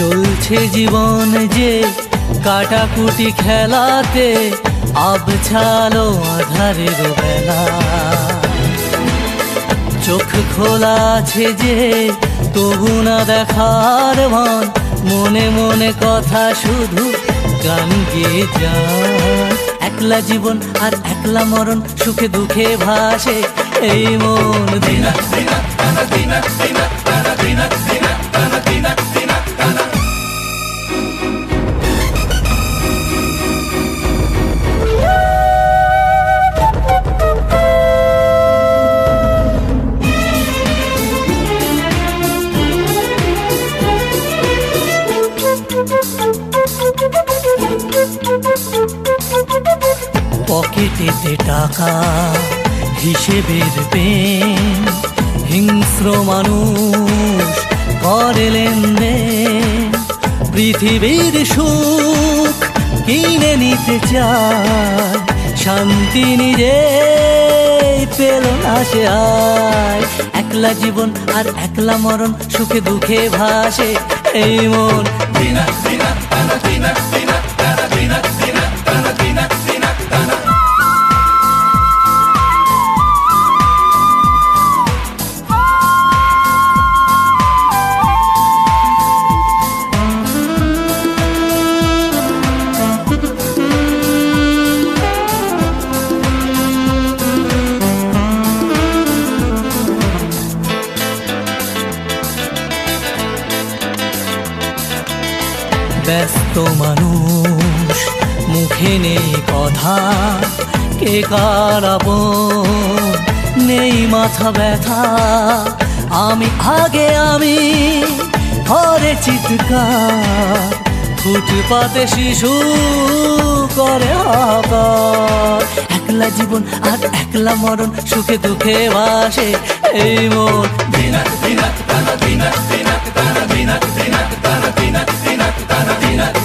চলছে জীবন যে কাটাকুটি খেলাতে আবছালো আধারের বেলা। চোখ খোলা আছে যে তবু না দেখার ভান মনে মনে কথা শুধু গান গেয়ে যান একলা জীবন আর একলা মরণ, সুখে দুঃখে ভাসে, এই মন। দিনা পকেটেতে টাকা, হিসেবের পেন হিংস্র মানুষ, করে লেনদেন, পৃথিবীর সুখ কিনে নিতে চায়, শান্তি নিজে পেল না সে আয়, একলা জীবন আর একলা মরণ সুখে দুঃখে ভাসে, এই মন দিনা দিনা দিনা দিনা ব্যস্ত মানুষ, মুখে নেই কথা, কে কারাবো নেই মাথা ব্যথা, আমি আগে আমি, ঘরে চিৎকার, ফুটপাতে শিশু করে একলা জীবন আর একলা মরণ, সুখে দুঃখে বাসে, এই মন। দিনা দিনা টানা দিনা দিনা টানা দিনা দিনা capitana Dina.